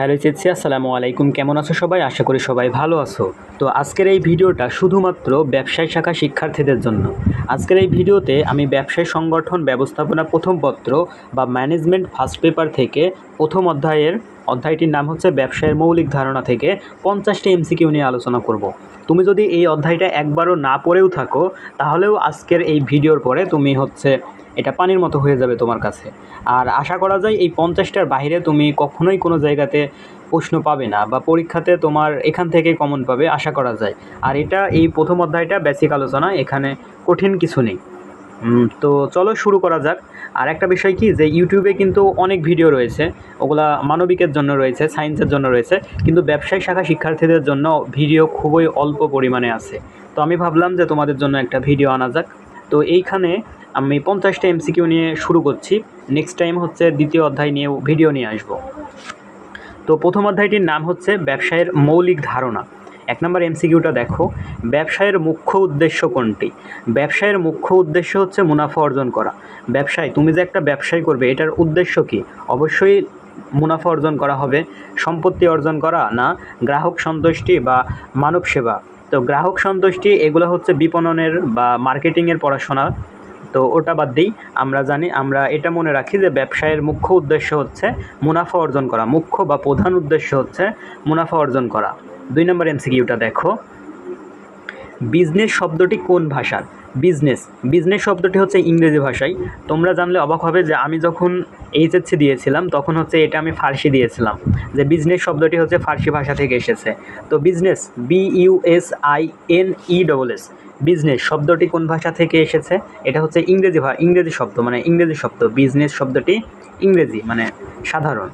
Hello চেতসি আসসালামু আলাইকুম। কেমন আছো সবাই? আশা করি সবাই ভালো আছো। তো আজকের এই ভিডিওটা শুধুমাত্র ব্যবসায় শাখা শিক্ষার্থীদের জন্য। আজকের এই ভিডিওতে আমি ব্যবসায় সংগঠন ব্যবস্থাপনা প্রথম পত্র বা ম্যানেজমেন্ট ফার্স্ট পেপার থেকে প্রথম অধ্যায়ের, অধ্যায়টির নাম হচ্ছে ব্যবসায়ের মৌলিক ধারণা থেকে পঞ্চাশটি এমসিকিউ নিয়ে আলোচনা করব। তুমি যদি এই অধ্যায়টা একবারও না পড়েও থাকো, তাহলেও আজকের এই ভিডিওর পরে তুমি হচ্ছে এটা পানির মতো হয়ে যাবে তোমার কাছে। আর আশা করা যায় এই পঞ্চাশটার বাইরে তুমি কখনোই কোনো জায়গাতে প্রশ্ন পাবে না বা পরীক্ষাতে তোমার এখান থেকে কমন পাবে, আশা করা যায়। আর এটা এই প্রথম অধ্যায়টা বেসিক আলোচনা, এখানে কঠিন কিছু নেই। তো চলো শুরু করা যাক। আর একটা বিষয় কি, যে ইউটিউবে কিন্তু অনেক ভিডিও রয়েছে, ওগুলা মানবিকের জন্য রয়েছে সায়েন্সের জন্য রয়েছে, কিন্তু ব্যবসায়িক শাখা শিক্ষার্থীদের জন্য ভিডিও খুবই অল্প পরিমাণে আছে। তো আমি ভাবলাম যে তোমাদের জন্য একটা ভিডিও আনা যাক। তো এইখানে আমি পঞ্চাশটা এমসিকিউ নিয়ে শুরু করছি। নেক্সট টাইম হচ্ছে দ্বিতীয় অধ্যায় নিয়ে ভিডিও নিয়ে আসব। তো প্রথম অধ্যায়টির নাম হচ্ছে ব্যবসায়ের মৌলিক ধারণা। এক নম্বর এমসিকিউটা দেখো। ব্যবসায়ের মুখ্য উদ্দেশ্য কোনটি? ব্যবসায়ের মুখ্য উদ্দেশ্য হচ্ছে মুনাফা অর্জন করা। ব্যবসায়, তুমি যে একটা ব্যবসায় করবে, এটার উদ্দেশ্য কি? অবশ্যই মুনাফা অর্জন করা হবে। সম্পত্তি অর্জন করা না, গ্রাহক সন্তুষ্টি বা মানব সেবা। তো গ্রাহক সন্তুষ্টি, এগুলো হচ্ছে বিপণনের বা মার্কেটিংয়ের পড়াশোনা। তো ওটা বাদ দিই, আমরা জানি, আমরা এটা মনে রাখি যে ব্যবসায়ের মুখ্য উদ্দেশ্য হচ্ছে মুনাফা অর্জন করা, মুখ্য বা প্রধান উদ্দেশ্য হচ্ছে মুনাফা অর্জন করা। দুই নম্বর এমসিকিউটা দেখো। বিজনেস শব্দটি কোন ভাষার? বিজনেস। বিজনেস শব্দটি হচ্ছে ইংরেজি ভাষায়। তোমরা জানলে অবাক হবে যে আমি যখন এইচএসসি দিয়েছিলাম, তখন হচ্ছে এটা আমি ফার্সি দিয়েছিলাম, যে বিজনেস শব্দটি হচ্ছে ফার্সি ভাষা থেকে এসেছে। তো business B U S I N E double S business শব্দটি কোন ভাষা থেকে এসেছে? এটা হচ্ছে ইংরেজি ভা ইংরেজি শব্দ মানে ইংরেজি শব্দ। বিজনেস শব্দটি ইংরেজি মানে সাধারণ।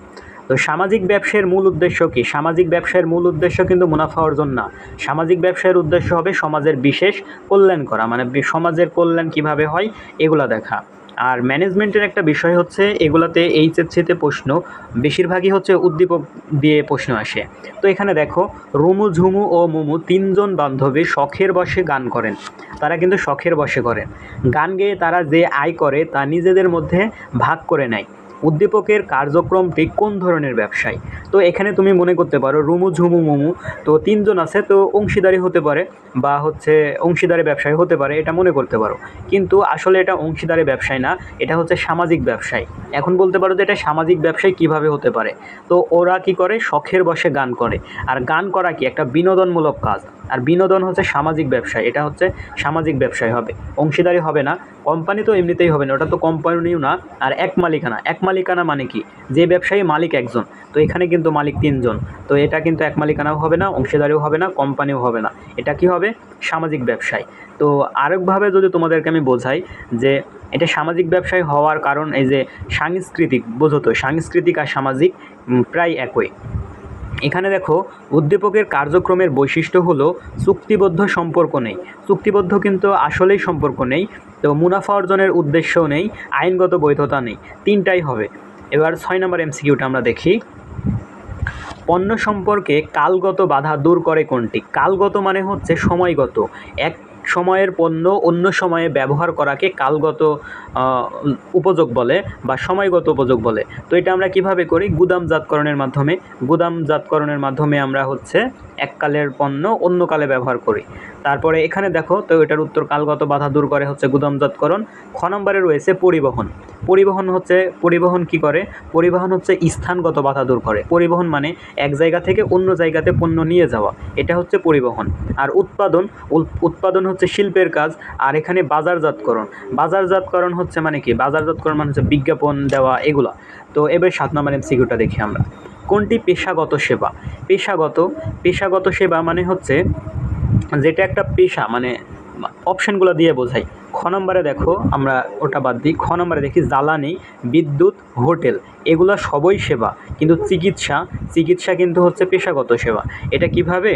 তো সামাজিক ব্যবসায়ের মূল উদ্দেশ্য কি? সামাজিক ব্যবসায়ের মূল উদ্দেশ্য কিন্তু মুনাফা অর্জন না। সামাজিক ব্যবসায়ের উদ্দেশ্য হবে সমাজের বিশেষ কল্যাণ করা মানে সমাজের কল্যাণ কীভাবে হয়, এগুলা দেখা। আর ম্যানেজমেন্টের একটা বিষয় হচ্ছে, এগুলাতে এইচএসসিতে প্রশ্ন, বেশিরভাগই হচ্ছে উদ্দীপক দিয়ে প্রশ্ন আসে। তো এখানে দেখো, রুমু, ঝুমু ও মুমু তিনজন বান্ধবী শখের বসে গান করেন। তারা কিন্তু শখের বসে করেন। গান গেয়ে তারা যে আয় করে তা নিজেদের মধ্যে ভাগ করে নেয়। উদ্দীপকের কার্যক্রমটি কোন ধরনের ব্যবসায়? তো এখানে তুমি মনে করতে পারো রুমু ঝুমু মুমু, তো তিনজন আছে, তো অংশীদারি হতে পারে বা হচ্ছে অংশীদারি ব্যবসায় হতে পারে, এটা মনে করতে পারো। কিন্তু আসলে এটা অংশীদারি ব্যবসায় না, এটা হচ্ছে সামাজিক ব্যবসায়। এখন বলতে পারো যে এটা সামাজিক ব্যবসায় কীভাবে হতে পারে? তো ওরা কি করে? শখের বসে গান করে। আর গান করা কি একটা বিনোদনমূলক কাজ? আর বিনোদন হচ্ছে সামাজিক ব্যবসায়, এটা হচ্ছে সামাজিক ব্যবসায় হবে। অংশীদারি হবে না, কোম্পানি তো এমনিতেই হবে না, ওটা তো কোম্পানিও না, আর এক মালিকানা। এক মালিকানা মানে কি? যে ব্যবসায়ী মালিক একজন, তো এখানে কিন্তু মালিক তিনজন, তো এটা কিন্তু এক মালিকানাও হবে না, অংশীদারিও হবে না, কোম্পানিও হবে না। এটা কি হবে? সামাজিক ব্যবসায়। তো আরেকভাবে যদি তোমাদেরকে আমি বোঝাই যে এটা সামাজিক ব্যবসায় হওয়ার কারণ এই যে সাংস্কৃতিক, বোঝো তো, সাংস্কৃতিক আর সামাজিক প্রায় একই। এখানে দেখো, উদ্দীপকের কার্যক্রমের বৈশিষ্ট্য হলো চুক্তিবদ্ধ সম্পর্ক নেই। চুক্তিবদ্ধ কিন্তু আসলেই সম্পর্ক নেই, তো মুনাফা অর্জনের উদ্দেশ্য নেই, আইনগত বৈধতা নেই, তিনটাই হবে। এবার ছয় নম্বর এমসিকিউটা আমরা দেখি। পণ্য সম্পর্কে কালগত বাধা দূর করে কোনটি? কালগত মানে হচ্ছে সময়গত। এক সময়ের পণ্য অন্য সময়ে ব্যবহার করাকে কালগত উপযোগ বলে বা সময়গত উপযোগ বলে। তো এটা আমরা কীভাবে করি? গুদামজাতকরণের মাধ্যমে। গুদামজাতকরণের মাধ্যমে আমরা হচ্ছে এককালের পণ্য অন্য কালে ব্যবহার করি। তারপরে এখানে দেখো, তো এটার উত্তর কালগত বাধা দূর করে হচ্ছে গুদামজাতকরণ। খ নম্বরে রয়েছে পরিবহন। পরিবহন হচ্ছে, পরিবহন কি করে? পরিবহন হচ্ছে স্থানগত বাধা দূর করে। পরিবহন মানে এক জায়গা থেকে অন্য জায়গাতে পণ্য নিয়ে যাওয়া। এটা হচ্ছে পরিবহন। আর উৎপাদন উৎপাদন হচ্ছে শিল্পের কাজ, আর এখানে বাজারজাতকরণ। বাজারজাতকরণ হচ্ছে মানে কি? বাজারজাতকরণ মানে হচ্ছে বিজ্ঞাপন দেওয়া, এগুলা। তো এবার সাত নম্বর এমসিকিউটা দেখি আমরা। কোনটি পেশাগত সেবা? পেশাগত পেশাগত সেবা মানে হচ্ছে যেটা একটা পেশা মানে অপশানগুলো দিয়ে বোঝাই। খ নম্বরে দেখো, আমরা ওটা বাদ দিই। খ নম্বরে দেখি, জ্বালানি, বিদ্যুৎ, হোটেল, এগুলো সবই সেবা। কিন্তু চিকিৎসা চিকিৎসা কিন্তু হচ্ছে পেশাগত সেবা। এটা কীভাবে?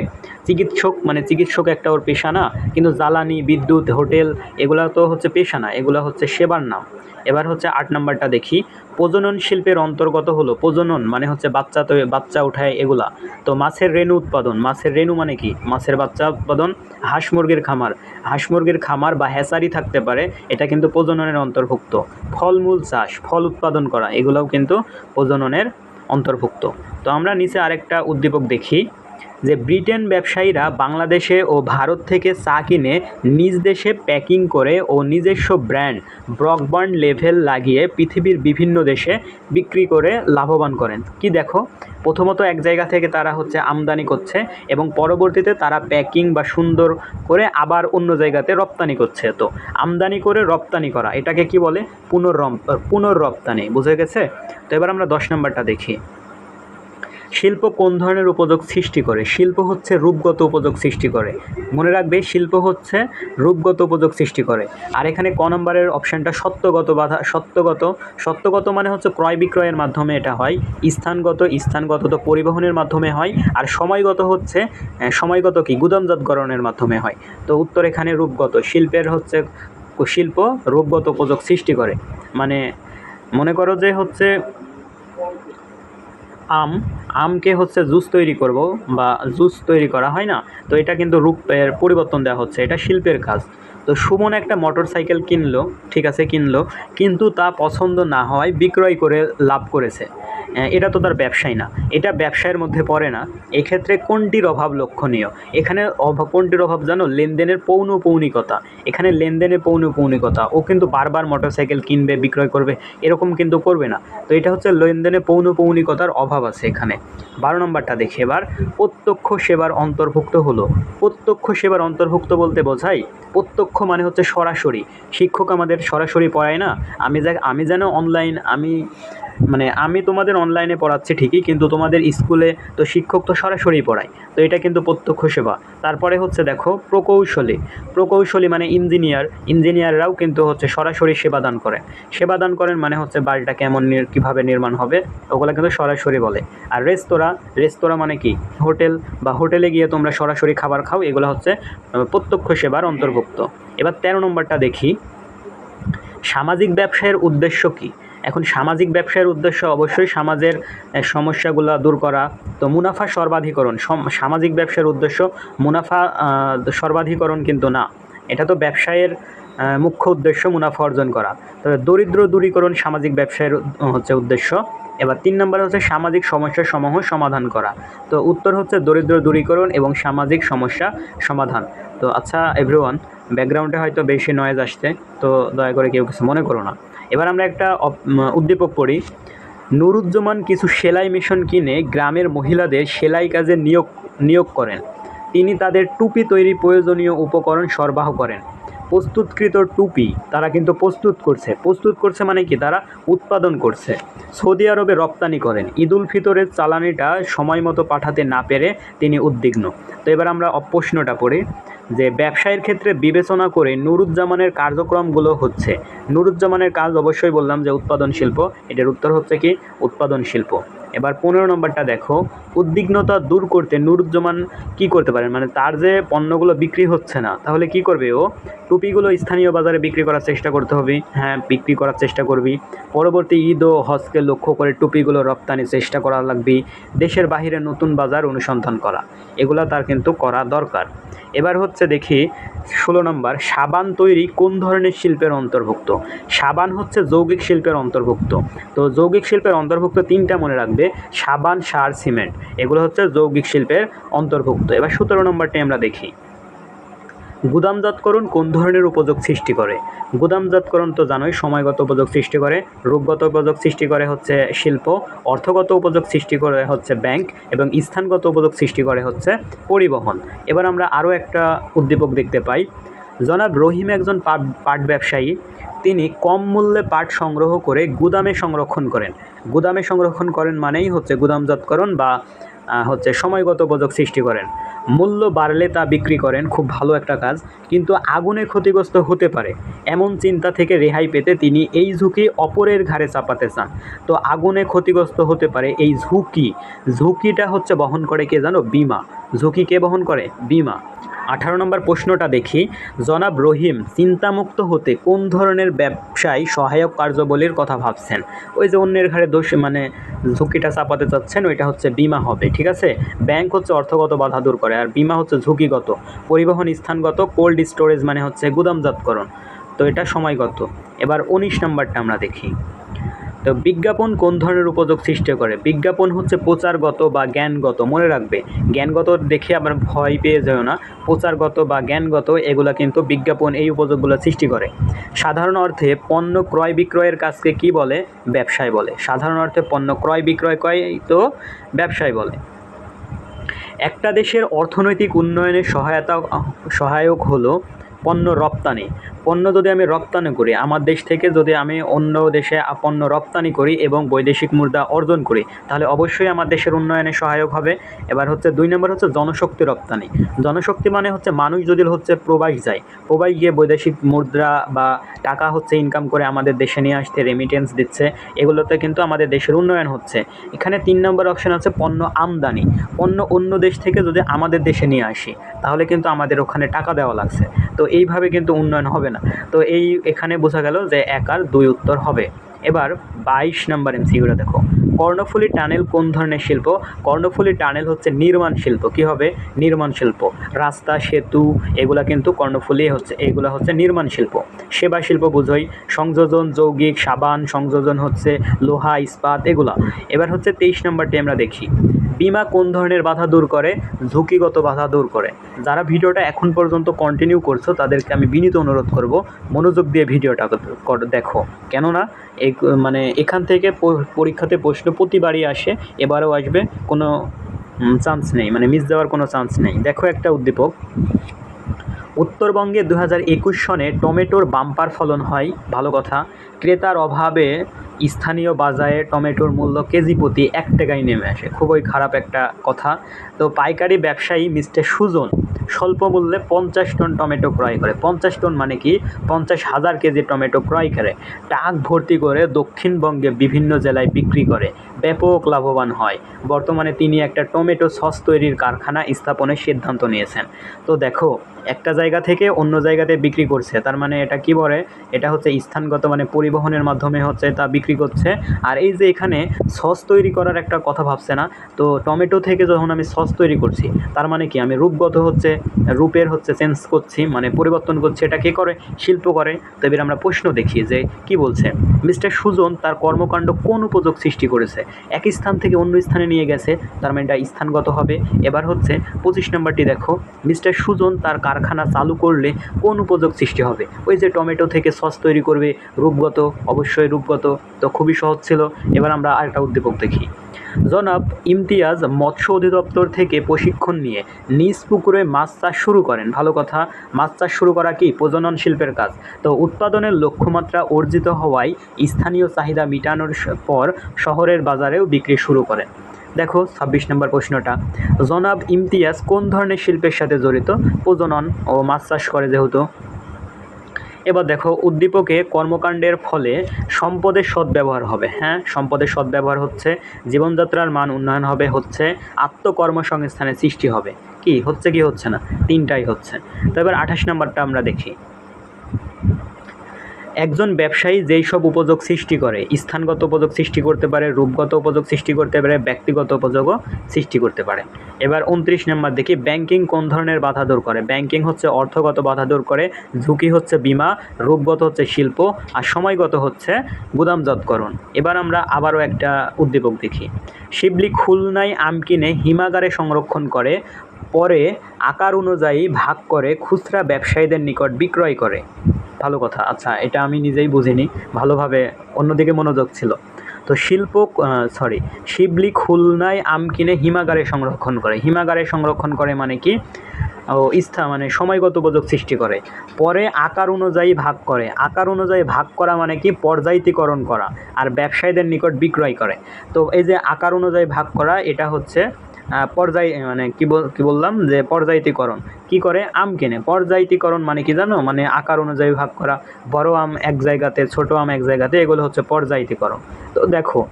চিকিৎসক মানে চিকিৎসক একটা ওর পেশা না, কিন্তু জ্বালানি, বিদ্যুৎ, হোটেল, এগুলো তো হচ্ছে পেশা না, এগুলো হচ্ছে সেবার নাম। এবার হচ্ছে আট নাম্বারটা দেখি। প্রজনন শিল্পের অন্তর্গত হলো প্রজনন মানে হচ্ছে বাচ্চা তো বাচ্চা উঠায় এগুলা। তো মাছের রেণু উৎপাদন, মাছের রেণু মানে কি? মাছের বাচ্চা উৎপাদন, হাঁস মুরগির খামার। হাঁস মুরগির খামার বা হ্যাচারি থাকতে পারে, এটা কিন্তু প্রজননের অন্তর্ভুক্ত। ফলমূল চাষ, ফল উৎপাদন করা, এগুলোও কিন্তু প্রজননের অন্তর্ভুক্ত। তো আমরা নিচে আরেকটা উদ্দীপক দেখি। যে ব্রিটেন ব্যবসায়ীরা বাংলাদেশে ও ভারত থেকে চা কিনে নিজ দেশে প্যাকিং করে ও নিজস্ব ব্র্যান্ড ব্রকবার্ন লেভেল লাগিয়ে পৃথিবীর বিভিন্ন দেশে বিক্রি করে লাভবান করেন। কি দেখো? প্রথমত এক জায়গা থেকে তারা হচ্ছে আমদানি করছে এবং পরবর্তীতে তারা প্যাকিং বা সুন্দর করে আবার অন্য জায়গাতে রপ্তানি করছে। তো আমদানি করে রপ্তানি করা, এটাকে কি বলে? পুনর্রম, পুনর্রপ্তানি, বুঝে গেছে? তো এবার আমরা দশ নম্বরটা দেখি। শিল্প কোন ধরনের উপযোগ সৃষ্টি করে? শিল্প হচ্ছে রূপগত উপযোগ সৃষ্টি করে। মনে রাখবে, শিল্প হচ্ছে রূপগত উপযোগ সৃষ্টি করে। আর এখানে ক নম্বরের অপশানটা সত্যগত বাধা, সত্যগত। সত্যগত মানে হচ্ছে ক্রয় বিক্রয়ের মাধ্যমে এটা হয়। স্থানগত স্থানগত তো পরিবহনের মাধ্যমে হয়। আর সময়গত হচ্ছে সময়গত কি? গুদামজাতকরণের মাধ্যমে হয়। তো উত্তর এখানে রূপগত। শিল্পের হচ্ছে শিল্প রূপগত উপযোগ সৃষ্টি করে। মানে মনে করো যে হচ্ছে আম, আমকে হচ্ছে জুস তৈরি করব বা জুস তৈরি করা হয় না? তো এটা কিন্তু রূপের পরিবর্তন দেওয়া হচ্ছে। এটা শিল্পের কাজ। তো সুমন একটা মোটর সাইকেল কিনলো, ঠিক আছে, কিনলো, কিন্তু তা পছন্দ না হওয়ায় বিক্রয় করে লাভ করেছে। এটা তো তার ব্যবসায় না। এটা ব্যবসায়ের মধ্যে পড়ে না। এক্ষেত্রে কোনটির অভাব লক্ষণীয়? এখানে অভাব কোনটির অভাব জানো? লেনদেনের পৌনপৌনিকতা। এখানে লেনদেনের পৌনপৌনিকতা ও কিন্তু বারবার মোটরসাইকেল কিনবে, বিক্রয় করবে, এরকম কিন্তু করবে না। তো এটা হচ্ছে লেনদেনে পৌনপৌনিকতার অভাব আছে এখানে। বারো নম্বরটা দেখি এবার। প্রত্যক্ষ সেবার অন্তর্ভুক্ত হলো। প্রত্যক্ষ সেবার অন্তর্ভুক্ত বলতে বোঝায়, প্রত্যক্ষ মানে হচ্ছে সরাসরি। শিক্ষক আমাদের সরাসরি পড়ায় না। আমি যা, আমি যেন অনলাইন আমি মানে আমি তোমাদের অনলাইনে পড়াচ্ছি ঠিকই, কিন্তু তোমাদের স্কুলে তো শিক্ষক তো সরাসরি পড়ায়, তো এটা কিন্তু প্রত্যক্ষ সেবা। তারপরে হচ্ছে দেখো প্রকৌশলী। প্রকৌশলী মানে ইঞ্জিনিয়ার ইঞ্জিনিয়াররাও কিন্তু হচ্ছে সরাসরি সেবাদান করেন সেবাদান করেন মানে হচ্ছে বাড়িটা কেমন কীভাবে নির্মাণ হবে, ওগুলো কিন্তু সরাসরি বলে। আর রেস্তোরাঁ রেস্তোরাঁ মানে কি? হোটেল, বা হোটেলে গিয়ে তোমরা সরাসরি খাবার খাও, এগুলো হচ্ছে প্রত্যক্ষ সেবার অন্তর্ভুক্ত। এবার তেরো নম্বরটা দেখি। সামাজিক ব্যবসায়ের উদ্দেশ্য কি? এখন সামাজিক ব্যবসায়ের উদ্দেশ্য অবশ্যই সমাজের সমস্যাগুলো দূর করা। তো মুনাফা সর্বাধিকরণ, সম- সামাজিক ব্যবসার উদ্দেশ্য মুনাফা সর্বাধিকরণ কিন্তু না। এটা তো ব্যবসায়ের মুখ্য উদ্দেশ্য মুনাফা অর্জন করা। তবে দরিদ্র দূরীকরণ সামাজিক ব্যবসায়ের হচ্ছে উদ্দেশ্য। এবার তিন নম্বর হচ্ছে সামাজিক সমস্যার সমূহ সমাধান করা। তো উত্তর হচ্ছে দরিদ্র দূরীকরণ এবং সামাজিক সমস্যা সমাধান। তো আচ্ছা এভরিওয়ান ব্যাকগ্রাউন্ডে হয়তো বেশি নয়েজ আসছে। তো দয়া করে কেউ কিছু মনে করো না। এবার আমরা একটা উদ্দীপক পড়ি। নুরুজ্জামান কিছু সেলাই মেশিন কিনে গ্রামের মহিলাদের সেলাই কাজে নিয়োগ নিয়োগ করেন। তিনি তাদের টুপি তৈরি প্রয়োজনীয় উপকরণ সরবরাহ করেন। প্রস্তুতকৃত টুপি তারা কিন্তু প্রস্তুত করছে। প্রস্তুত করছে মানে কি? তারা উৎপাদন করছে। সৌদি আরবে রপ্তানি করেন। ঈদুল ফিতরের চালানিটা সময় মতো পাঠাতে না পেরে তিনি উদ্বিগ্ন। তো এবার আমরা অপ- প্রশ্নটা পড়ি যে ব্যবসায়ের ক্ষেত্রে বিবেচনা করে নুরুজ্জামানের কার্যক্রমগুলো হচ্ছে। নুরুজ্জামানের কাজ অবশ্যই বললাম যে উৎপাদন শিল্প, এটার উত্তর হচ্ছে কি? উৎপাদন শিল্প। এবার পনেরো নম্বরটা দেখো। উদ্বিগ্নতা দূর করতে নুরুজ্জামান কি করতে পারেন? মানে তার যে পণ্যগুলো বিক্রি হচ্ছে না, তাহলে কি করবে ও? টুপিগুলো স্থানীয় বাজারে বিক্রি করার চেষ্টা করতে হবে। হ্যাঁ বিক্রি করার চেষ্টা করবি। পরবর্তী ঈদ ও হজকে লক্ষ্য করে টুপিগুলো রপ্তানির চেষ্টা করা লাগবে। দেশের বাহিরে নতুন বাজার অনুসন্ধান করা। এগুলো তার কিন্তু করা দরকার। এবার হচ্ছে দেখি ষোলো নম্বর, সাবান তৈরি কোন ধরনের শিল্পের অন্তর্ভুক্ত? সাবান হচ্ছে যৌগিক শিল্পের অন্তর্ভুক্ত। তো যৌগিক শিল্পের অন্তর্ভুক্ত তিনটা মনে রাখবে, সাবান, সার, সিমেন্ট। এগুলো হচ্ছে যৌগিক শিল্পের অন্তর্ভুক্ত। এবার সতেরো নম্বরটি আমরা দেখি। গুদামজাতকরণ কোন ধরনের উপযোগ সৃষ্টি করে? গুদামজাতকরণ তো জানোই, সময়গত উপযোগ সৃষ্টি করে, রূপগত উপযোগ সৃষ্টি করে হচ্ছে শিল্প, অর্থগত উপযোগ সৃষ্টি করে হচ্ছে ব্যাংক, এবং স্থানগত উপযোগ সৃষ্টি করে হচ্ছে পরিবহন। এবার আমরা আরও একটা উদ্দীপক দেখতে পাই। জনাব রহিম একজন পাট পাট ব্যবসায়ী। তিনি কম মূল্যে পাট সংগ্রহ করে গুদামে সংরক্ষণ করেন। গুদামে সংরক্ষণ করেন মানেই হচ্ছে গুদামজাতকরণ বা হচ্ছে সময়গত উপযোগ সৃষ্টি করেন। মূল্য বাড়লে তা বিক্রি করেন, খুব ভালো একটা কাজ। কিন্তু আগুনে ক্ষতিগ্রস্ত হতে পারে, এমন চিন্তা থেকে রেহাই পেতে তিনি এই ঝুঁকি অপরের ঘাড়ে চাপাতে চান। তো আগুনে ক্ষতিগ্রস্ত হতে পারে এই ঝুঁকি। ঝুঁকিটা হচ্ছে বহন করে কে জানো? বিমা। ঝুঁকি কে বহন করে। বিমা। আঠারো নম্বর প্রশ্নটা দেখি। জনাব রহিম, চিন্তামুক্ত হতে কোন ধরনের ব্যবসায় সহায়ক কার্যবলীর কথা ভাবছেন? ওই যে অন্যের ঘাড়ে দোষ মানে ঝুঁকিটা চাপাতে চাচ্ছেন, ওইটা হচ্ছে বিমা হবে, ঠিক আছে? ব্যাংক হচ্ছে অর্থগত বাধা দূর করে, আর বিমা হচ্ছে ঝুঁকিগত। পরিবহন স্থানগত, কোল্ড স্টোরেজ মানে হচ্ছে গুদামজাতকরণ। তো এটা সময়গত। এবার উনিশ নম্বরটা আমরা দেখি। বিজ্ঞাপন কোন ধরনের উপযোগ সৃষ্টি করে? বিজ্ঞাপন হচ্ছে প্রচারগত বা জ্ঞানগত, মনে রাখবে। জ্ঞানগত দেখে আবার ভয় পেয়ে যেও না। প্রচারগত বা জ্ঞানগত, এগুলা কিন্তু বিজ্ঞাপন এই উপযোগগুলো সৃষ্টি করে। সাধারণ অর্থে পণ্য ক্রয় বিক্রয়ের কাজকে কি বলে? ব্যবসায় বলে। সাধারণ অর্থে পণ্য ক্রয় বিক্রয় কয় তো? ব্যবসায় বলে। একটা দেশের অর্থনৈতিক উন্নয়নে সহায়তা, সহায়ক হলো পণ্য রপ্তানি। পণ্য যদি আমি রপ্তানি করি, আমার দেশ থেকে যদি আমি অন্য দেশে পণ্য রপ্তানি করি এবং বৈদেশিক মুদ্রা অর্জন করি, তাহলে অবশ্যই আমার দেশের উন্নয়নে সহায়ক হবে। এবার হচ্ছে দুই নম্বর হচ্ছে জনশক্তি রপ্তানি। জনশক্তি মানে হচ্ছে মানুষ যদি হচ্ছে প্রবাস যায়, প্রবাস গিয়ে বৈদেশিক মুদ্রা বা টাকা হচ্ছে ইনকাম করে আমাদের দেশে নিয়ে আসতে রেমিটেন্স দিচ্ছে, এগুলোতে কিন্তু আমাদের দেশের উন্নয়ন হচ্ছে। এখানে তিন নম্বর অপশান আছে পণ্য আমদানি। পণ্য অন্য দেশ থেকে যদি আমাদের দেশে নিয়ে আসি, তাহলে কিন্তু আমাদের ওখানে টাকা দেওয়া লাগছে। তো এইভাবে কিন্তু উন্নয়ন হবে না। তো এই এখানে বোঝা গেল যে এক আর দুই উত্তর হবে। এবার বাইশ নাম্বার এমসিকিউটা দেখো। কর্ণফুলী টানেল কোন ধরনের শিল্প? কর্ণফুলী টানেল হচ্ছে নির্মাণ শিল্প। কি হবে? নির্মাণ শিল্প। রাস্তা, সেতু, এগুলা কিন্তু কর্ণফুলী হচ্ছে, এগুলা হচ্ছে নির্মাণ শিল্প। সেবা শিল্প বুঝোই। সংযোজন, যৌগিক, সাবান, সংযোজন হচ্ছে লোহা, ইস্পাত, এগুলা। এবার হচ্ছে তেইশ নাম্বারটি আমরা দেখি। বিমা কোন ধরনের বাধা দূর করে? ঝুঁকিগত বাধা দূর করে। যারা ভিডিওটা এখন পর্যন্ত কন্টিনিউ করছ, তাদেরকে আমি বিনীত অনুরোধ করব, মনোযোগ দিয়ে ভিডিওটা দেখো। কেননা মানে এখান থেকে পরীক্ষাতে প্রশ্ন প্রতিবারই আসে, এবারও আসবে, কোনো চান্স নেই মানে মিস দেওয়ার কোনো চান্স নেই। দেখো একটা উদ্দীপক। উত্তরবঙ্গে দু হাজার একুশ সনে টমেটোর বাম্পার ফলন হয়, ভালো কথা। ক্রেতার অভাবে স্থানীয় বাজারে টমেটোর মূল্য কেজি প্রতি এক টাকায় নেমে আসে। খুবই খারাপ একটা কথা। তো পাইকারি ব্যবসায়ী মিস্টার সুজন স্বল্প মূল্যে পঞ্চাশ টন টমেটো ক্রয় করে। পঞ্চাশ টন মানে কি? পঞ্চাশ হাজার কেজি টমেটো ক্রয় করে। টাক ভর্তি করে দক্ষিণবঙ্গে বিভিন্ন জেলায় বিক্রি করে। ব্যাপক লাভবান হয়। বর্তমানে তিনি একটা টমেটো সস তৈরির কারখানা স্থাপনের সিদ্ধান্ত নিয়েছেন। তো দেখো, একটা জায়গা থেকে অন্য জায়গাতে বিক্রি করছে। তার মানে এটা কি বলে? এটা হচ্ছে স্থানগত মানে পরিবহনের মাধ্যমে হচ্ছে তা বিক্রি করছে। আর এই যে এখানে সস তৈরি করার একটা কথা ভাবছে না, তো টমেটো থেকে যখন আমি সস তৈরি করছি, তার মানে কি আমি রূপগত হচ্ছে, রূপের হচ্ছে চেঞ্জ করছি মানে পরিবর্তন করছি, এটা কে করে? শিল্প করে। তো এবার আমরা প্রশ্ন দেখি যে কি বলছে? মিস্টার সুজন তার কর্মকাণ্ড কোন উপযোগ সৃষ্টি করেছে? এক স্থান থেকে অন্য স্থানে নিয়ে গেছে, তার মানে এটা স্থানগত হবে। এবার হচ্ছে পঁচিশ নম্বরটি দেখো, মিস্টার সুজন তার কারখানা চালু করলে কোন উপযোগ সৃষ্টি হবে? ওই যে টমেটো থেকে সস তৈরি করবে, রূপগত অবশ্যই রূপগত, তো খুবই সহজ ছিল। এবার আমরা আরেকটা উদ্দীপক দেখি। জনাব ইমতিয়াজ মৎস্য অধিদপ্তর থেকে প্রশিক্ষণ নিয়ে নিজ পুকুরে মাছ চাষ শুরু করেন। ভালো কথা, মাছ চাষ শুরু করা কি প্রজনন শিল্পের কাজ? তো উৎপাদনের লক্ষ্যমাত্রা অর্জিত হওয়ায় স্থানীয় চাহিদা মেটানোর পর শহরের বাজারেও বিক্রি শুরু করেন। দেখো ছাব্বিশ নম্বর প্রশ্নটা। জনাব ইমতিয়াজ কোন ধরনের শিল্পের সাথে জড়িত? প্রজনন ও মাছ চাষ করে যেহেতু। এবার দেখো উদ্দীপকে কর্মকাণ্ডের ফলে সম্পদের সদ্ব্যবহার হবে হ্যাঁ? সম্পদের সদ্ব্যবহার হচ্ছে, জীবনযাত্রার মান উন্নয়ন হবে, হচ্ছে আত্মকর্মসংস্থানের সৃষ্টি হবে। কি? হচ্ছে কি হচ্ছে না? তিনটাই হচ্ছে। তো এবার আঠাশ নম্বরটা আমরা দেখি। একজন ব্যবসায়ী যেই সব উপযোগ সৃষ্টি করে, স্থানগত উপযোগ সৃষ্টি করতে পারে, রূপগত উপযোগ সৃষ্টি করতে পারে, ব্যক্তিগত উপযোগও সৃষ্টি করতে পারে। এবার উনত্রিশ নম্বর দেখি ব্যাংকিং কোন ধরনের বাধা দূর করে? ব্যাংকিং হচ্ছে অর্থগত বাধা দূর করে, ঝুঁকি হচ্ছে বিমা, রূপগত হচ্ছে শিল্প, আর সময়গত হচ্ছে গুদামজাতকরণ। এবার আমরা আবারও একটা উদ্দীপক দেখি। শিবলি খুলনায় আম কিনে হিমাগারে সংরক্ষণ করে, পরে আকার অনুযায়ী ভাগ করে খুচরা ব্যবসায়ীদের নিকট বিক্রয় করে। ভালো কথা আচ্ছা এটা আমি নিজেই বুঝিনি, ভালোভাবে অন্যদিকে মনোযোগ ছিল। তো শিল্প সরি শিবলি খুলনায় আম কিনে হিমাগারে সংরক্ষণ করে। হিমাগারে সংরক্ষণ করে মানে কি? ও, ইস্থা মানে সময়গত উপযোগ সৃষ্টি করে। পরে আকার অনুযায়ী ভাগ করে। আকার অনুযায়ী ভাগ করা মানে কি? পর্যায়িতীকরণ করা। আর ব্যবসায়ীদের নিকট বিক্রয় করে। তো এই যে আকার অনুযায়ী ভাগ করা, এটা হচ্ছে পর্যায় মানে কি কি বললাম? যে পর্যায়িতীকরণ। কি করে? আম কেনে। পর্যায়িতীকরণ মানে কি জানো? মানে আকার অনুযায়ী ভাগ করা। বড় আম এক জায়গাতে, ছোট আম এক জায়গাতে, এগুলো হচ্ছে পর্যায়িতীকরণ। তো দেখো,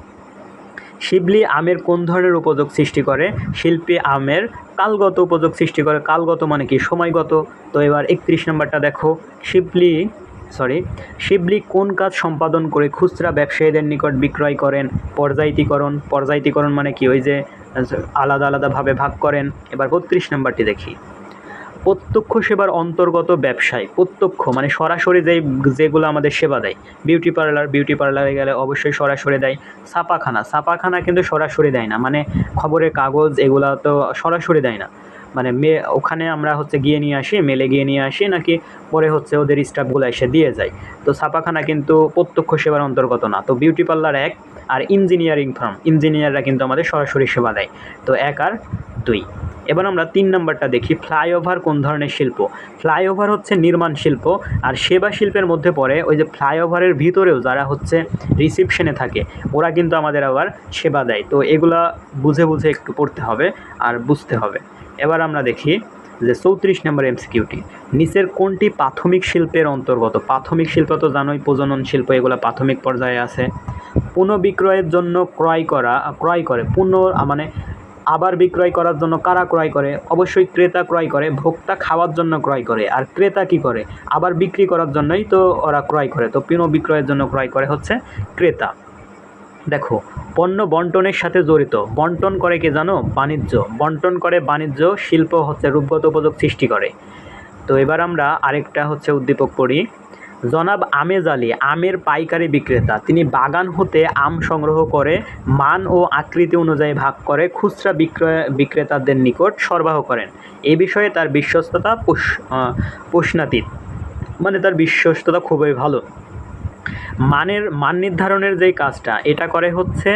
শিবলি আমের কোন ধরনের উপযোগ সৃষ্টি করে? শিল্পী আমের কালগত উপযোগ সৃষ্টি করে। কালগত মানে কি? সময়গত। তো এবার একত্রিশ নম্বরটা দেখো। শিবলি সরি শিবলি কোন কাজ সম্পাদন করে খুচরা ব্যবসায়ীদের নিকট বিক্রয় করেন? পর্যায়িতীকরণ। পর্যায়িতীকরণ মানে কি? ওই যে আলাদা আলাদাভাবে ভাগ করেন। এবার বত্রিশ নম্বরটি দেখি। প্রত্যক্ষ সেবার অন্তর্গত ব্যবসায়, প্রত্যক্ষ মানে সরাসরি যেই, যেগুলো আমাদের সেবা দেয়। বিউটি পার্লার বিউটি পার্লারে গেলে অবশ্যই সরাসরি দেয়। ছাপাখানা ছাপাখানা কিন্তু সরাসরি দেয় না। মানে খবরের কাগজ এগুলো তো সরাসরি দেয় না। মানে মে, ওখানে আমরা হচ্ছে গিয়ে নিয়ে আসি মেলে গিয়ে নিয়ে আসি, নাকি পরে হচ্ছে ওদের স্টাফগুলো এসে দিয়ে যায়। তো ছাপাখানা কিন্তু প্রত্যক্ষ সেবার অন্তর্গত না। তো বিউটি পার্লার এক, আর ইঞ্জিনিয়ারিং ফার্ম ইঞ্জিনিয়াররা কিন্তু আমাদের সরাসরি সেবা দেয়। তো এক আর দুই। এবার আমরা তিন নম্বরটা দেখি ফ্লাইওভার কোন ধরনের শিল্প? ফ্লাইওভার হচ্ছে নির্মাণ শিল্প, আর সেবা শিল্পের মধ্যে পড়ে ওই যে ফ্লাইওভারের ভিতরেও যারা হচ্ছে রিসিপশনে থাকে, ওরা কিন্তু আমাদের আবার সেবা দেয়। তো এগুলা বুঝে বুঝে একটু পড়তে হবে, আর বুঝতে হবে। এবার আমরা দেখি যে চৌত্রিশ নম্বর এমসিকিউটি নিচের কোনটি প্রাথমিক শিল্পের অন্তর্গত? প্রাথমিক শিল্প তো জানোই, প্রজনন শিল্প, এগুলো প্রাথমিক পর্যায়ে আছে। পুনঃবিক্রয়ের জন্য ক্রয় করা, ক্রয় করে, পুনঃ মানে আবার বিক্রয় করার জন্য কারা ক্রয় করে? অবশ্যই ক্রেতা ক্রয় করে, ভোক্তা খাওয়ার জন্য ক্রয় করে। আর ক্রেতা কি করে? আবার বিক্রি করার জন্যই তো ওরা ক্রয় করে। তো পুনঃ বিক্রয়ের জন্য ক্রয় করে হচ্ছে ক্রেতা। দেখো, পণ্য বন্টনের সাথে জড়িত। বন্টন করে কি জানো? বাণিজ্য। বন্টন করে বাণিজ্য, শিল্প হচ্ছে রূপগত উপযোগ সৃষ্টি করে। তো এবার আমরা আরেকটা হচ্ছে উদ্দীপক পড়ি। জনাব আমেজ আলী, আমের পাইকারি বিক্রেতা। তিনি বাগান হতে আম সংগ্রহ করে, মান ও আকৃতি অনুযায়ী ভাগ করে খুচরা বিক্রয়, বিক্রেতাদের নিকট সরবরাহ করেন। এ বিষয়ে তার বিশ্বস্ততা পুষ মানে তার বিশ্বস্ততা খুবই ভালো। মানের, মান নির্ধারণের যেই কাজটা, এটা করে হচ্ছে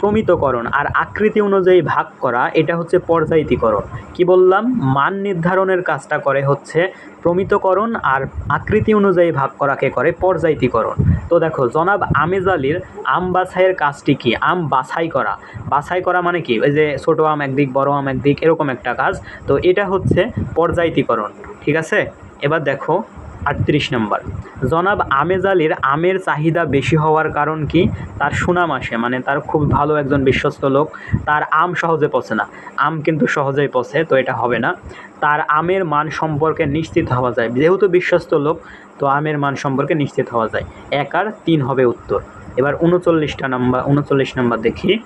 প্রমিতকরণ আর আকৃতি অনুযায়ী ভাগ করা, এটা হচ্ছে পর্যায়িতীকরণ। কি বললাম? মান নির্ধারণের কাজটা করে হচ্ছে প্রমিতকরণ আর আকৃতি অনুযায়ী ভাগ করাকে করে পর্যায়িতীকরণ। তো দেখো, জনাব আমেজ আলীর আম বাছাইয়ের কাজটি কি? আম বাছাই করা। বাছাই করা মানে কি? ওই যে ছোটো আম একদিক, বড় আম একদিক, এরকম একটা কাজ। তো এটা হচ্ছে পর্যায়িতীকরণ, ঠিক আছে? এবার দেখো আটত্রিশ নম্বর। জনাব আমেজ আলীর আমের চাহিদা বেশি হওয়ার কারণ কি? তার সুনাম আসে মানে তার খুব ভালো একজন বিশ্বস্ত লোক। তার আম সহজে পচে না। আম কিন্তু সহজেই পচে, তো এটা হবে না। তার আমের মান সম্পর্কে নিশ্চিত হওয়া যায়। যেহেতু বিশ্বস্ত লোক, তো আমের মান সম্পর্কে নিশ্চিত হওয়া যায়। এক আর তিন হবে উত্তর। এবার উনচল্লিশটা নাম্বার, উনচল্লিশ নাম্বার দেখি।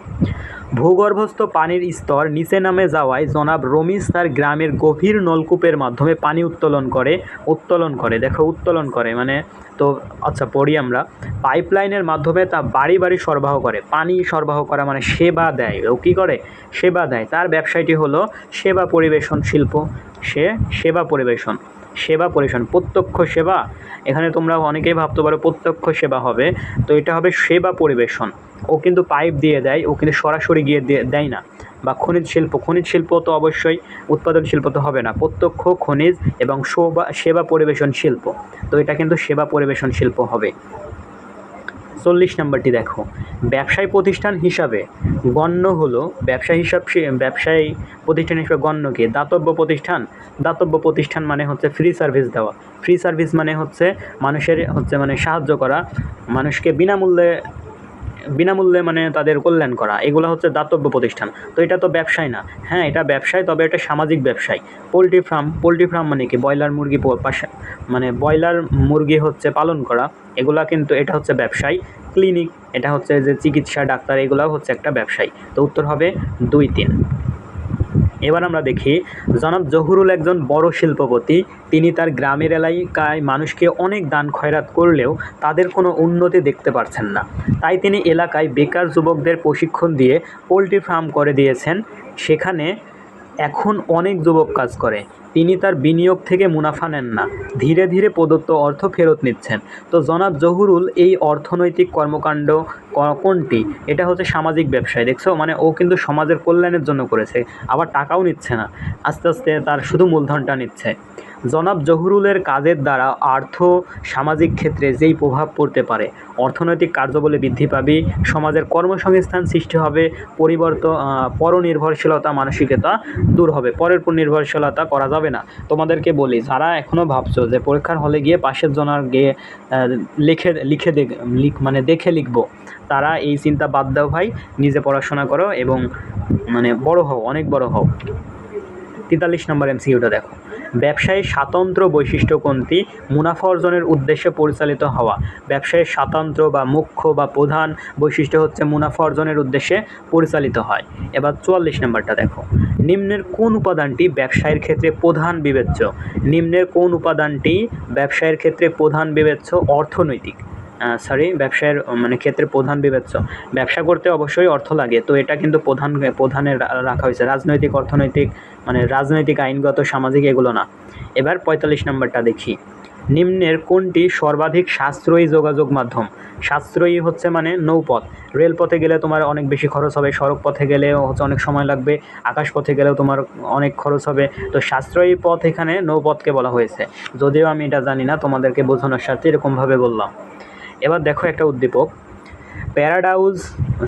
ভূগর্ভস্থ পানির স্তর নিচে নামে যাওয়ায় জনাব রমিজ তার গ্রামের গভীর নলকূপের মাধ্যমে পানি উত্তোলন করে উত্তোলন করে, দেখো উত্তোলন করে মানে তো আচ্ছা পড়ি আমরা। পাইপলাইনের মাধ্যমে তা বাড়ি বাড়ি সরবরাহ করে, পানি সরবরাহ করা মানে সেবা দেয়। ও কী করে? সেবা দেয়। তার ব্যবসায়টি হলো সেবা পরিবেশন শিল্প। সে সেবা পরিবেশন। সেবা পরিবেশন প্রত্যক্ষ সেবা। এখানে তোমরা অনেকেই ভাবতে পারো প্রত্যক্ষ সেবা হবে। তো এটা হবে সেবা পরিবেশন। ও কিন্তু পাইপ দিয়ে দেয়, ও কিন্তু সরাসরি গিয়ে দিয়ে না। বা খনিজ শিল্প খনিজ শিল্প তো অবশ্যই উৎপাদন শিল্প তো হবে না। প্রত্যক্ষ, খনিজ এবং সেবা পরিবেশন শিল্প। তো এটা কিন্তু সেবা পরিবেশন শিল্প হবে। চল্লিশ নাম্বারটি দেখো। ব্যবসায়ী প্রতিষ্ঠান হিসাবে গণ্য হলো ব্যবসা হিসাব ব্যবসায়ী প্রতিষ্ঠান হিসাবে গণ্য কি দাতব্য প্রতিষ্ঠান। দাতব্য প্রতিষ্ঠান মানে হচ্ছে ফ্রি সার্ভিস দেওয়া। ফ্রি সার্ভিস মানে হচ্ছে মানুষের হচ্ছে মানে সাহায্য করা। মানুষকে বিনামূল্যে বিনামূল্যে মানে তাদের কল্যাণ করা, এগুলো হচ্ছে দাতব্য প্রতিষ্ঠান। তো এটা তো ব্যবসায় না। হ্যাঁ এটা ব্যবসায়, তবে এটা সামাজিক ব্যবসায়। পোলট্রি ফার্ম পোলট্রি ফার্ম মানে কি? ব্রয়লার মুরগি মানে ব্রয়লার মুরগি হচ্ছে পালন করা, এগুলা কিন্তু এটা হচ্ছে ব্যবসায়। ক্লিনিক, এটা হচ্ছে যে চিকিৎসা, ডাক্তার, এগুলাও হচ্ছে একটা ব্যবসায়। তো উত্তর হবে দুই তিন। এবার আমরা দেখি, জনাব জহুরুল একজন বড় শিল্পপতি। তিনি তার গ্রামের এলাকায় মানুষকে অনেক দান খয়রাত করলেও তাদের কোনো উন্নতি দেখতে পারছেন না। তাই তিনি এলাকায় বেকার যুবকদের প্রশিক্ষণ দিয়ে পোলট্রি ফার্ম করে দিয়েছেন। সেখানে এখন অনেক যুবক কাজ করে। তিনি তার বিনিয়োগ থেকে মুনাফা নেন না। ধীরে ধীরে প্রদত্ত অর্থ ফেরত নিচ্ছেন। তো জনাব জহুরুল, এই অর্থনৈতিক কর্মকাণ্ড কোনটি? এটা হচ্ছে সামাজিক ব্যবসায়, দেখছ? মানে ও কিন্তু সমাজের কল্যাণের জন্য করেছে, আবার টাকাও নিচ্ছে না। আস্তে আস্তে তার শুধু মূলধনটা নিচ্ছে। জনাব জহুরুলের কাজের দ্বারা আর্থ, সামাজিক ক্ষেত্রে যেই প্রভাব পড়তে পারে, অর্থনৈতিক কার্যবলে বৃদ্ধি পাবে, সমাজের কর্মসংস্থান সৃষ্টি হবে পরিবর্তন পরনির্ভরশীলতা, মানসিকতা দূর হবে, পরের উপর নির্ভরশীলতা করা যাবে না। তোমাদেরকে বলি, যারা এখনও ভাবছ যে পরীক্ষার হলে গিয়ে পাশের জনার গিয়ে লিখে লিখে লিখ মানে দেখে লিখব, তারা এই চিন্তা বাদ দাও ভাই, নিজে পড়াশোনা করো এবং মানে বড় হও, অনেক বড় হও। তেতাল্লিশ নম্বর এমসিকিউটা দেখো। ব্যবসায়ী স্বাতন্ত্র্য বৈশিষ্ট্য কোনটি মুনাফা অর্জনের উদ্দেশ্যে পরিচালিত হওয়া। ব্যবসায়ের স্বাতন্ত্র্য বা মুখ্য বা প্রধান বৈশিষ্ট্য হচ্ছে মুনাফা অর্জনের উদ্দেশ্যে পরিচালিত হয়। এবার চুয়াল্লিশ নম্বরটা দেখো। নিম্নের কোন উপাদানটি ব্যবসায়ের ক্ষেত্রে প্রধান বিবেচ্য? নিম্নের কোন উপাদানটি ব্যবসায়ের ক্ষেত্রে প্রধান বিবেচ্য? অর্থনৈতিক। সরি ব্যবসায়ের মানে ক্ষেত্রে প্রধান বিবেচ্য। ব্যবসা করতে অবশ্যই অর্থ লাগে, তো এটা কিন্তু প্রধান, প্রধানে রাখা হয়েছে। রাজনৈতিক, অর্থনৈতিক মানে রাজনৈতিক, আইনগত, সামাজিক এগুলো না। এবার পঁয়তাল্লিশ নম্বরটা দেখি। নিম্নের কোনটি সর্বাধিক সাশ্রয়ী যোগাযোগ মাধ্যম? সাশ্রয়ী হচ্ছে মানে নৌপথ। রেলপথে গেলে তোমার অনেক বেশি খরচ হবে সড়ক পথে গেলেও হচ্ছে অনেক সময় লাগবে আকাশ পথে গেলেও তোমার অনেক খরচ হবে। তো সাশ্রয়ী পথ এখানে নৌপথকে বলা হয়েছে। যদিও আমি এটা জানি না, তোমাদেরকে বোঝানোর স্বার্থে এরকমভাবে বললাম। এবার দেখো একটা উদ্দীপক। প্যারাডাউজ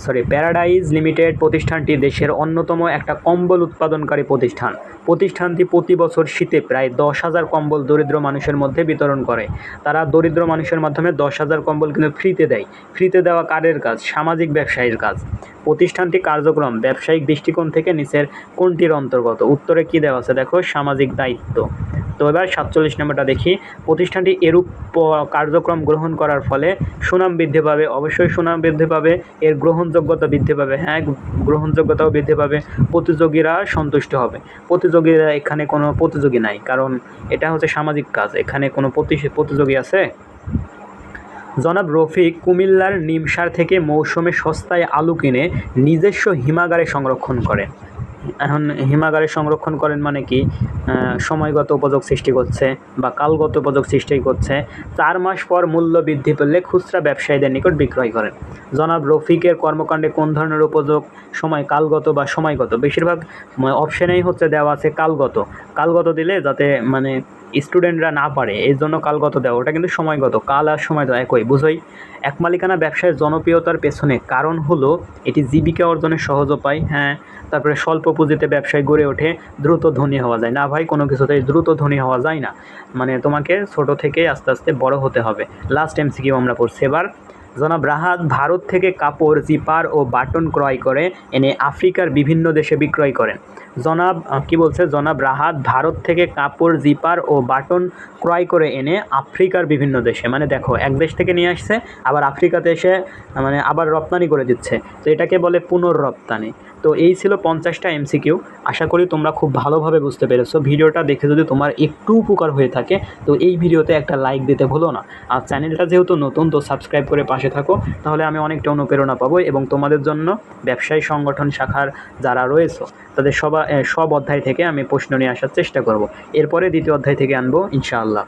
সরি প্যারাডাইজ লিমিটেড প্রতিষ্ঠানটি দেশের অন্যতম একটা কম্বল উৎপাদনকারী প্রতিষ্ঠান। প্রতিষ্ঠানটি প্রতি বছর শীতে প্রায় দশ হাজার কম্বল দরিদ্র মানুষের মধ্যে বিতরণ করে। তারা দরিদ্র মানুষের মাধ্যমে দশ হাজার কম্বল কিন্তু ফ্রিতে দেয়। ফ্রিতে দেওয়া কারের কাজ? সামাজিক ব্যবসায়ীর কাজ। প্রতিষ্ঠানটি কার্যক্রম, ব্যবসায়িক দৃষ্টিকোণ থেকে নিচের কোনটির অন্তর্গত। উত্তরে কি দেওয়া আছে? দেখো, সামাজিক দায়িত্ব। তো এবার সাতচল্লিশ নম্বরটা দেখি। প্রতিষ্ঠানটি এরূপ কার্যক্রম গ্রহণ করার ফলে সুনাম বৃদ্ধি পাবে। অবশ্যই সুনাম বৃদ্ধি পাবে, এর গ্রহণযোগ্যতা বৃদ্ধি পাবে। হ্যাঁ গ্রহণযোগ্যতাও বৃদ্ধি পাবে। প্রতিযোগীরা সন্তুষ্ট হবে। প্রতিযোগীরা এখানে কোনো প্রতিযোগী নাই, কারণ এটা হচ্ছে সামাজিক কাজ। এখানে কোনো প্রতি- প্রতিযোগী আছে? জনাব রফিক কুমিল্লার নিমসার থেকে মৌসুমে সস্তায় আলু কিনে নিজস্ব হিমাগারে সংরক্ষণ করেন। এখন হিমাগারে সংরক্ষণ করেন মানে কি? সময়গত উপযোগ সৃষ্টি করছে বা কালগত উপযোগ সৃষ্টি করছে। চার মাস পর মূল্য বৃদ্ধি পেলে খুচরা ব্যবসায়ীদের নিকট বিক্রয় করেন। জনাব রফিকের কর্মকাণ্ডে কোন ধরনের উপযোগ? সময় কালগত বা সময়গত? বেশিরভাগ অপশানেই হচ্ছে দেওয়া আছে কালগত। কালগত দিলে যাতে মানে স্টুডেন্টরা না পারে এই জন্য কালগত দেওয়া, ওটা কিন্তু সময়গত, কাল আর সময় তো একই, বুঝোই? এক মালিকানা ব্যবসায় জনপ্রিয়তার পেছনে কারণ হলো এটি জীবিকা অর্জনের সহজ উপায় হ্যাঁ? তারপরে স্বল্প পুঁজিতে ব্যবসায় গড়ে ওঠে, দ্রুত ধনী হওয়া যায়। না ভাই, কোনো কিছুতেই দ্রুত ধনী হওয়া যায় না। মানে তোমাকে ছোট থেকে আস্তে আস্তে বড় হতে হবে। লাস্ট এমসিকিউ আমরা পড়ছি এবার। জনাব রাহাত ভারত থেকে কাপড়, জিপার ও বাটন ক্রয় করে, এনে আফ্রিকার বিভিন্ন দেশে বিক্রয় করেন। জনাব কি বলছে? জনাব রাহাত ভারত থেকে কাপড়, জিপার ও বাটন ক্রয় করে এনে আফ্রিকার বিভিন্ন দেশে মানে দেখো, এক দেশ থেকে নিয়ে আসছে, আবার আফ্রিকাতে এসে মানে আবার রপ্তানি করে দিচ্ছে। তো এটাকে বলে পুনর্রপ্তানি। তো এই ছিল পঞ্চাশটা এমসিকিউ। আশা করি তোমরা খুব ভালোভাবে বুঝতে পেরেছ। ভিডিওটা দেখে যদি তোমার একটু উপকার হয়ে থাকে, তো এই ভিডিওতে একটা লাইক দিতে ভুলো না। আর চ্যানেলটা যেহেতু নতুন, তো সাবস্ক্রাইব করে পাশে থাকো। তাহলে আমি অনেকটা অনুপ্রেরণা পাবো এবং তোমাদের জন্য ব্যবসায়ী সংগঠন শাখার যারা রয়েছে, তাদের সবা সব অধ্যায় থেকে আমি প্রশ্ন নিয়ে আসার চেষ্টা করব। এরপরে দ্বিতীয় অধ্যায় থেকে আনব, ইনশাআল্লাহ।